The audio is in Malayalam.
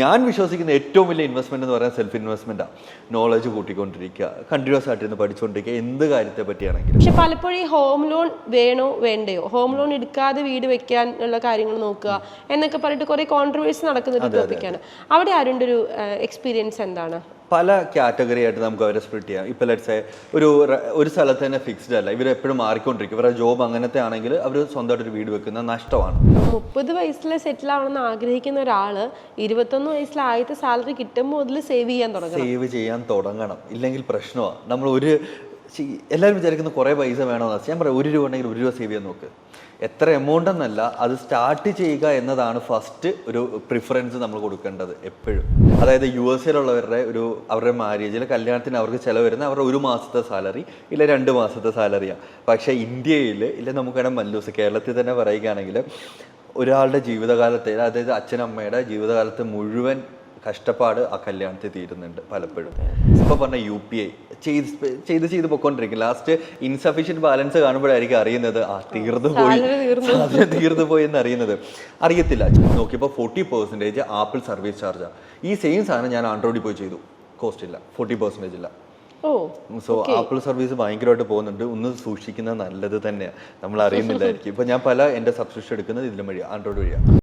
ഞാൻ വിശ്വസിക്കുന്ന ഏറ്റവും വലിയ ഇൻവെസ്റ്റ്മെന്റ് എന്ന് പറയുന്നത് സെൽഫ് ഇൻവെസ്റ്റ്മെന്റാണ് നോളജ് കൂട്ടിക്കൊണ്ടിരിക്കുക കണ്ടിന്യൂസ് ആയിട്ട് ഇരുന്ന് പഠിച്ചുകൊണ്ടിരിക്കുക എന്ത് കാര്യത്തെ പറ്റിയാണെങ്കിലും. പക്ഷെ പലപ്പോഴും ഈ ഹോം ലോൺ വേണോ വേണ്ടയോ? ഹോം ലോൺ എടുക്കാതെ വീട് വെക്കാൻ ഉള്ള കാര്യങ്ങൾ നോക്കുക എന്നൊക്കെ പറഞ്ഞിട്ട് കുറേ കോൺട്രവേഴ്സി നടക്കുന്ന ഒരു ടോപ്പിക്കാണ് അവിടെ ആരുടെ ഒരു എക്സ്പീരിയൻസ് എന്താണ്? പല കാറ്റഗറി ആയിട്ട് നമുക്ക് അവരെ സ്പ്ലിറ്റ് ചെയ്യാം. ഇപ്പൊ ലെറ്റ്സ് ഒരു ഒരു സ്ഥലത്ത് തന്നെ ഫിക്സ്ഡ് അല്ല. ഇവർ എപ്പോഴും മാറിക്കൊണ്ടിരിക്കും. ഇവരുടെ ജോബ് അങ്ങനത്തെ ആണെങ്കിൽ അവർ സ്വന്തമായിട്ട് ഒരു വീട് വെക്കുന്ന നഷ്ടമാണ്. മുപ്പത് വയസ്സിൽ സെറ്റിൽ ആവണമെന്ന് ആഗ്രഹിക്കുന്ന ഒരാൾ ഇരുപത്തൊന്ന് വയസ്സിൽ ആദ്യത്തെ സാലറി കിട്ടുമ്പോൾ മുതൽ സേവ് ചെയ്യാൻ തുടങ്ങണം. സേവ് ചെയ്യാൻ തുടങ്ങണം. ഇല്ലെങ്കിൽ പ്രശ്നമാണ് നമ്മൾ ഒരു എല്ലാവരും വിചാരിക്കുന്ന കുറേ പൈസ വേണമെന്ന് ഞാൻ പറയാം ഒരു രൂപ ഉണ്ടെങ്കിൽ ഒരു രൂപ സേവ് ചെയ്യാൻ നോക്ക്. എത്ര എമൗണ്ട് എന്നല്ല അത് സ്റ്റാർട്ട് ചെയ്യുക എന്നതാണ് ഫസ്റ്റ് ഒരു പ്രിഫറൻസ് നമ്മൾ കൊടുക്കേണ്ടത് എപ്പോഴും. അതായത് യു എസ് എയിലുള്ളവരുടെ ഒരു അവരുടെ മാരേജിൽ കല്യാണത്തിന് അവർക്ക് ചിലവ് വരുന്ന അവരുടെ ഒരു മാസത്തെ സാലറി ഇല്ല രണ്ട് മാസത്തെ സാലറിയാണ് പക്ഷേ ഇന്ത്യയിൽ ഇല്ല നമുക്ക് വേണം മല്ലൂസ് കേരളത്തിൽ തന്നെ പറയുകയാണെങ്കിൽ ഒരാളുടെ ജീവിതകാലത്തെ അതായത് അച്ഛനമ്മയുടെ ജീവിതകാലത്ത് മുഴുവൻ കഷ്ടപ്പാട് ആ കല്യാണത്തിൽ തീരുന്നുണ്ട് പലപ്പോഴും. ഇപ്പോൾ പറഞ്ഞ യു പി ഐ ചെയ്ത് ചെയ്ത് ചെയ്ത് പൊക്കോണ്ടിരിക്കും. ലാസ്റ്റ് ഇൻസഫിഷ്യന്റ് ബാലൻസ് കാണുമ്പോഴായിരിക്കും അറിയുന്നത്. ആ തീർന്നു പോയി. സാധനം തീർന്നു പോയി എന്ന് അറിയുന്നത് അറിയത്തില്ല നോക്കിയപ്പോൾ ഫോർട്ടി പെർസെന്റേജ് ആപ്പിൾ സർവീസ് ചാർജാണ് ഈ സെയിം സാധനം ഞാൻ ആൻഡ്രോയിഡിൽ പോയി ചെയ്തു. കോസ്റ്റ് ഇല്ല. ഫോർട്ടി പെർസെന്റേജ് ഇല്ല. സോ ആപ്പിൾ സർവീസ് ഭയങ്കരമായിട്ട് പോകുന്നുണ്ട്. ഒന്ന് സൂക്ഷിക്കുന്നത് നല്ലത് തന്നെയാണ് നമ്മൾ അറിയുന്നില്ലായിരിക്കും ഇപ്പൊ ഞാൻ പല എന്റെ സബ്സ്ക്രിപ്ഷൻ എടുക്കുന്നത് ഇതിലും വഴിയാണ് ആൻഡ്രോയിഡ് വഴിയാണ്